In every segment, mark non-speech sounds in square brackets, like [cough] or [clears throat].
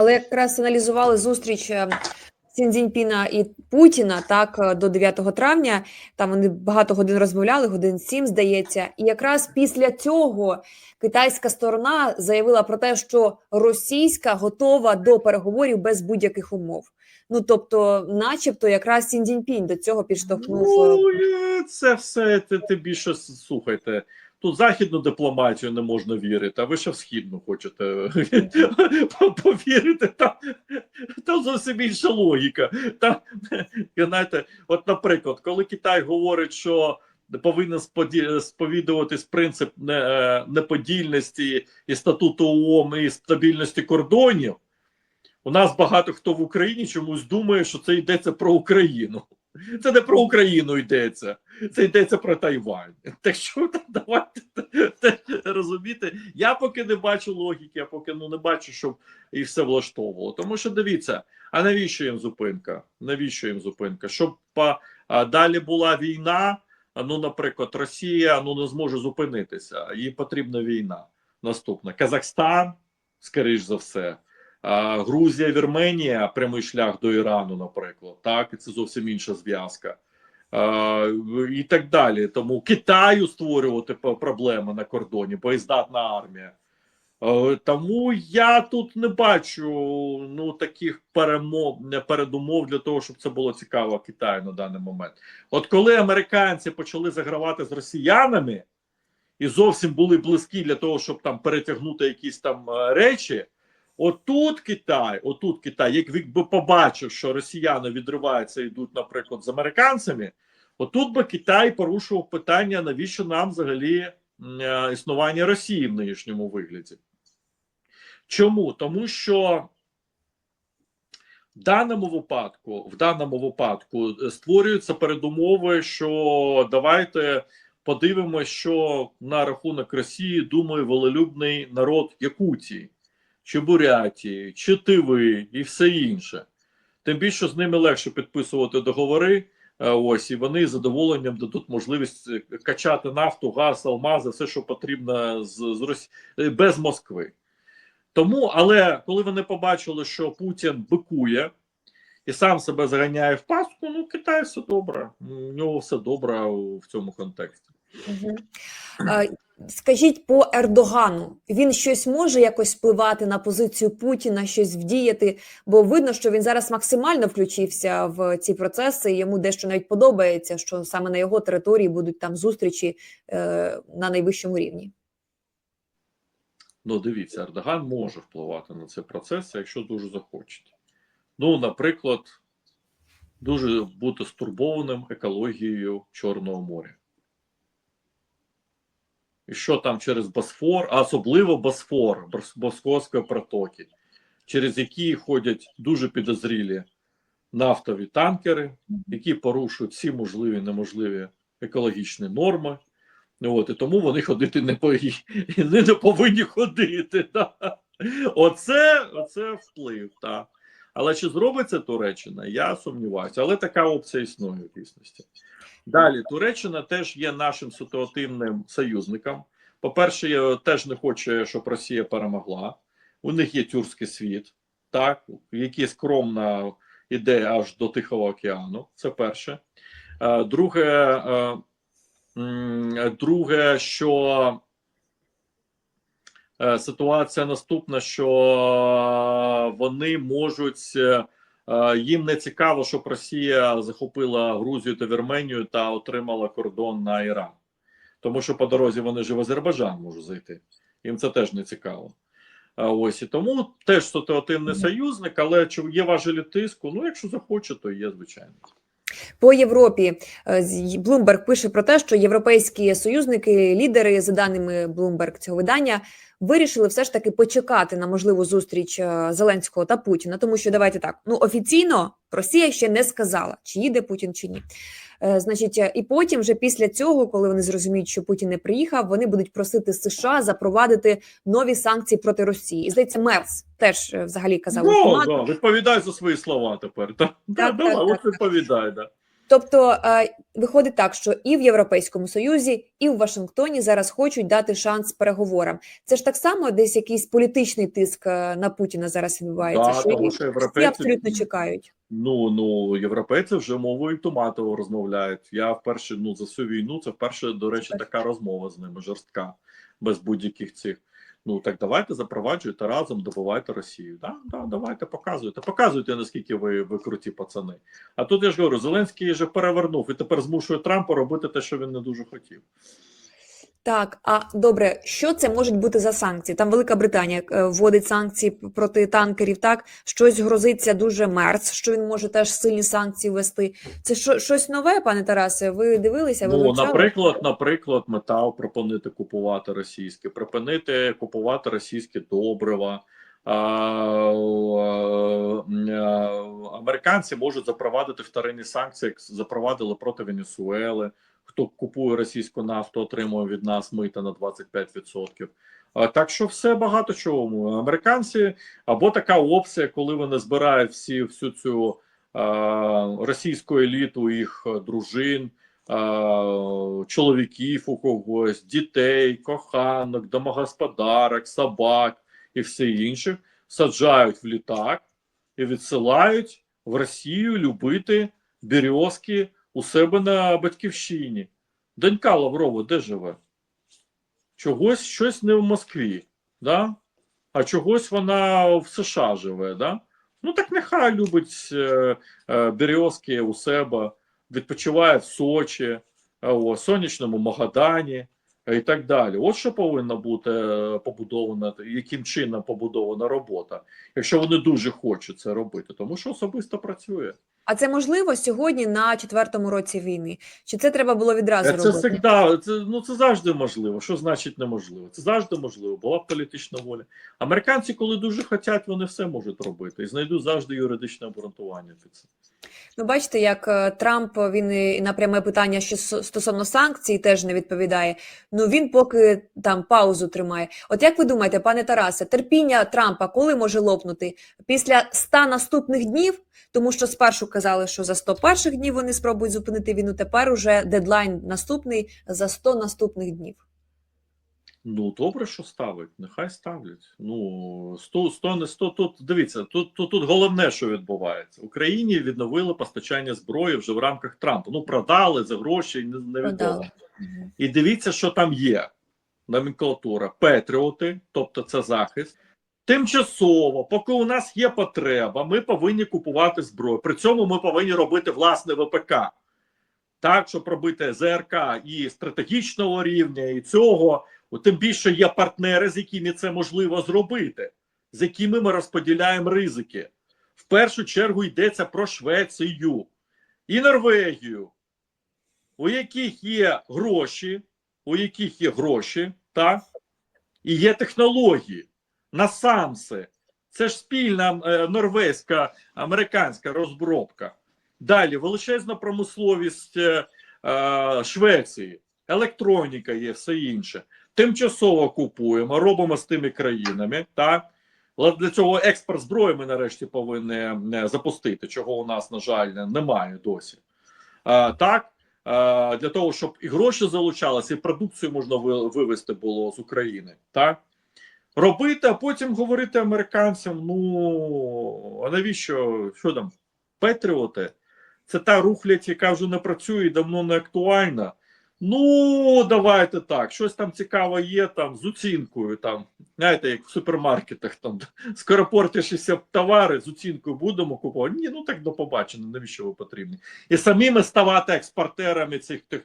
Але якраз аналізували зустріч Сінзіньпіна і Путіна так е, до 9 травня. Там вони багато годин розмовляли, годин сім, здається. І якраз після цього китайська сторона заявила про те, що російська готова до переговорів без будь-яких умов. Ну тобто, начебто, якраз Цзіньпінь до цього підштовхнув. Ну, це все ти, ти більше слухайте. Тут західну дипломатію не можна вірити, а ви ще в східну хочете [laughs] повірити. Там, там зовсім інша логіка. Там, знаєте, от, наприклад, коли Китай говорить, що повинен сповідуватись принцип е, неподільності і статуту ООН і стабільності кордонів, у нас багато хто в Україні чомусь думає, що це йдеться про Україну. Це не про Україну йдеться, це йдеться про Тайвань. Так що давайте розуміти. Я поки не бачу логіки, я поки ну не бачу, щоб їх все влаштовувало. Тому що дивіться, а навіщо їм зупинка? Навіщо їм зупинка? Щоб па- а, далі була війна. Ну, наприклад, Росія ну не зможе зупинитися. Їй потрібна війна. Наступна Казахстан, скоріш за все. Грузія, Вірменія, прямий шлях до Ірану, наприклад, так, і це зовсім інша зв'язка. І так далі. Тому Китаю створювати проблеми на кордоні, боєздатна армія. Тому я тут не бачу ну таких перемов не передумов для того, щоб це було цікаво Китаю на даний момент. От коли американці почали загравати з росіянами і зовсім були близькі для того, щоб там перетягнути якісь там е, речі. Отут Китай, отут Китай, як він би побачив, що росіяни відриваються і йдуть, наприклад, з американцями, отут би Китай порушував питання, навіщо нам взагалі е, існування Росії в нинішньому вигляді. Чому? Тому що в даному випадку, в даному випадку е, створюються передумови, що давайте подивимося, що на рахунок Росії думає волелюбний народ Якутії чи Бурятії, чи Тиви і все інше. Тим більше з ними легше підписувати договори. е, Ось і вони з задоволенням дадуть можливість е, качати нафту, газ, алмази, все, що потрібно з, з Росі... е, без Москви. Тому, але коли вони побачили, що Путін бикує і сам себе заганяє в пастку, ну Китай все добре. У нього все добре в цьому контексті. Мгм. [clears throat] Скажіть по Ердогану, він щось може якось впливати на позицію Путіна, щось вдіяти? Бо видно, що він зараз максимально включився в ці процеси. Йому дещо навіть подобається, що саме на його території будуть там зустрічі е, на найвищому рівні. Ну, дивіться, Ердоган може впливати на ці процеси, якщо дуже захоче. Ну, наприклад, дуже бути стурбованим екологією Чорного моря. Що там через Босфор, а особливо Босфор, Бос- Босфорської протоки, через які ходять дуже підозрілі нафтові танкери, які порушують всі можливі і неможливі екологічні норми. От, і тому вони ходити не, по... не, не повинні ходити. [laughs] Да. Оце, оце вплив, так. Але чи зробить це Туреччина, я сумніваюся. Але така опція існує в дійсності. Далі, Туреччина теж є нашим ситуативним союзником. По-перше, теж не хоче, щоб Росія перемогла. У них є тюркський світ, так, який скромно йде аж до Тихого океану. Це перше. Е, Друге, е, друге, що е, ситуація наступна, що вони можуть. е, е, Їм не цікаво, щоб Росія захопила Грузію та Вірменію та отримала кордон на Іран. Тому що по дорозі вони ж в Азербайджан можуть зайти. Їм це теж не цікаво. Ось і тому теж ситуативний союзник, але чи є важелі тиску? Ну, якщо захоче, то є, звичайно. По Європі Блумберг пише про те, що європейські союзники, лідери, за даними Блумберг цього видання, вирішили все ж таки почекати на можливу зустріч е, Зеленського та Путіна, тому що давайте так. Ну офіційно Росія ще не сказала, чи їде Путін чи ні. Е, Значить, е, і потім, вже після цього, коли вони зрозуміють, що Путін не приїхав, вони будуть просити США запровадити нові санкції проти Росії. І здається, Мерц теж е, взагалі казав Ну, ультиматум. да, відповідай за свої слова тепер. Так, да, Так, давай, так, от відповідай, да. Тобто е, виходить так, що і в Європейському Союзі, і в Вашингтоні зараз хочуть дати шанс переговорам. Це ж так само десь якийсь політичний тиск е, на Путіна зараз відбувається. Да, що тому що європейці абсолютно чекають. Ну ну європейці вже мовою томатово розмовляють. Я вперше ну за всю війну це вперше, до речі, така розмова з ними жорстка, без будь-яких цих. Ну так давайте запроваджуйте разом, добивайте Росію. Да, да, давайте показуйте. Показуйте, наскільки ви, ви круті пацани. А тут я ж говорю, Зеленський вже перевернув і тепер змушує Трампа робити те, що він не дуже хотів. Так, а добре, що це можуть бути за санкції? Там Велика Британія е, вводить санкції проти танкерів. Так щось грозиться дуже мерц, що він може теж сильні санкції ввести. Це що щось нове, пане Тарасе? Ви дивилися? Ви Ну, вивчали? наприклад, наприклад, метал припинити купувати російське, припинити купувати російське добрива. А, а, а, американці можуть запровадити вторинні санкції, як запровадили проти Венесуели. Хто купує російську нафту, отримує від нас мита на 25%. Так що все багато чого. Американці або така опція, коли вони збирають всі всю цю а, російську еліту, їх е, дружин. е, чоловіків у когось, дітей, коханок, домогосподарок, собак і все інше саджають в літак і відсилають в Росію любити березки у себе на батьківщині. Донька Лаврова де живе? Чогось щось не в Москві, да? а чогось вона в США живе. Да? Ну так нехай любить е, е, березки у себе відпочиває в Сочі, е, у сонячному Магадані е, і так далі. От що повинна бути е, побудована, яким чином побудована робота, якщо вони дуже хочуть це робити, тому що особисто працює. А це можливо сьогодні на четвертому році війни? Чи це треба було відразу Е, Це робити? завжди, це, ну, це завжди можливо. Що значить неможливо? Це завжди можливо. Була б політична воля. Американці, коли дуже хочуть, вони все можуть робити і знайдуть завжди юридичне обґрунтування під це. Ну, бачите, як е, Трамп він і на пряме питання, що стосовно санкцій, теж не відповідає. Ну він поки там паузу тримає. От як ви думаєте, пане Тарасе, терпіння Трампа коли може лопнути? Після 100 наступних днів, тому що спершу казали, що за 100 перших днів вони спробують зупинити війну. Тепер уже дедлайн наступний за 100 наступних днів. Ну, добре, що ставить, нехай ставлять. Ну, 100, 100 не 100, тут дивіться, тут, тут, тут головне, що відбувається. Україні відновили постачання зброї вже в рамках Трампа. Ну, продали за гроші, не- невідомо. І дивіться, що там є. Номенклатура. Петріоти, тобто це захист. Тимчасово, поки у нас є потреба, ми повинні купувати зброю. При цьому ми повинні робити власне ВПК. Так, щоб робити ЗРК і стратегічного рівня, і цього. Тим більше є партнери, з якими це можливо зробити, з якими ми розподіляємо ризики. В першу чергу йдеться про Швецію і Норвегію, у яких є гроші, у яких є гроші, так, і є технології на самси. Це ж спільна е, норвезька американська розробка. Далі величезна промисловість е, е, Швеції, електроніка є, все інше. Тимчасово купуємо, робимо з тими країнами. Так для цього експорт зброї ми нарешті повинні е, запустити, чого у нас, на жаль, немає досі. Е, так, е, для того, щоб і гроші залучалися, і продукцію можна ви- вивезти було з України. Так робити, а потім говорити американцям: ну а навіщо що там? Петріоти? Це та рухлядь, яка вже не працює і давно не актуальна. Ну, давайте так. Щось там цікаве є там з оцінкою. Там, знаєте, як в супермаркетах там скоропортишся товари з оцінкою будемо купувати. Ні, ну так до побачення, навіщо ви потрібні? І самими ставати експортерами цих тих,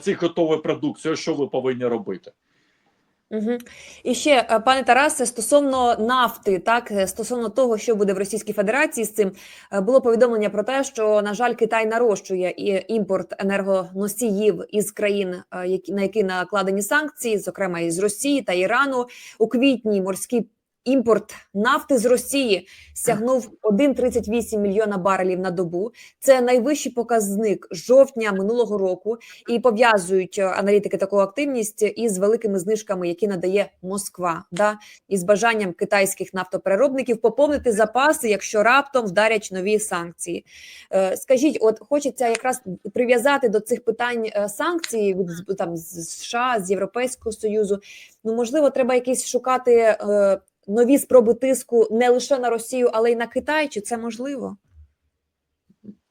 цих готової продукції. Що ви повинні робити? Угу. І ще, е, пане Тарасе, стосовно нафти, так е, стосовно того, що буде в Російській Федерації з цим, е, було повідомлення про те, що на жаль, Китай нарощує і імпорт енергоносіїв із країн, які на які накладені санкції, зокрема із Росії та Ірану. У квітні морські імпорт нафти з Росії сягнув 1,38 мільйона барелів на добу. Це найвищий показник жовтня минулого року, і пов'язують е, аналітики таку активність із великими знижками, які надає Москва, да із бажанням китайських нафтопереробників поповнити запаси, якщо раптом вдарять нові санкції. Е, Скажіть, от хочеться якраз прив'язати до цих питань е, санкцій від там з США, з Європейського союзу. Ну можливо, треба якісь шукати нові спроби тиску не лише на Росію, але й на Китай. Чи це можливо?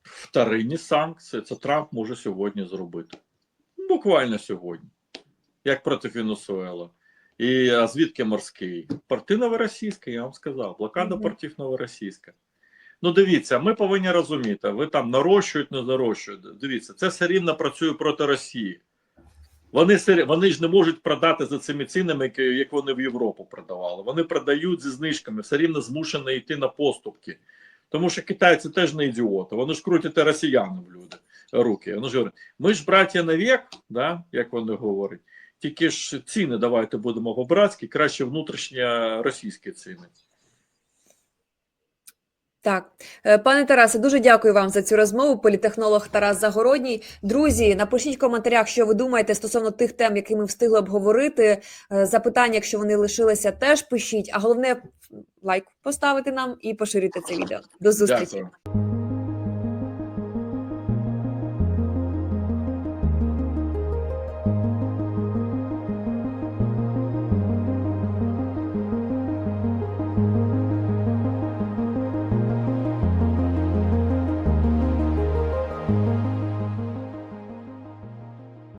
Вторинні санкції це Трамп може сьогодні зробити. Буквально сьогодні. Як проти Венесуела. І а звідки морський? Порти новоросійська, я вам сказав. Блокада Мгм. портів новоросійська. Ну, дивіться, ми повинні розуміти, ви там нарощують, не нарощують. Дивіться, це все рівно працює проти Росії. Вони, вони ж не можуть продати за цими цінами, як вони в Європу продавали. Вони продають зі знижками, все рівно змушені йти на поступки. Тому що китайці теж не ідіоти. Вони ж крутять росіянам люди руки. Вони ж говорять, ми ж браття навік, да, як вони говорять. Тільки ж ціни давайте будемо по-братськи, краще внутрішньо російські ціни. Так, Е, пане Тарасе, дуже дякую вам за цю розмову. Політехнолог Тарас Загородній. Друзі, напишіть в коментарях, що ви думаєте стосовно тих тем, які ми встигли обговорити. Е, Запитання, якщо вони лишилися, теж пишіть. А головне лайк поставити нам і поширити це відео. До зустрічі. Дякую.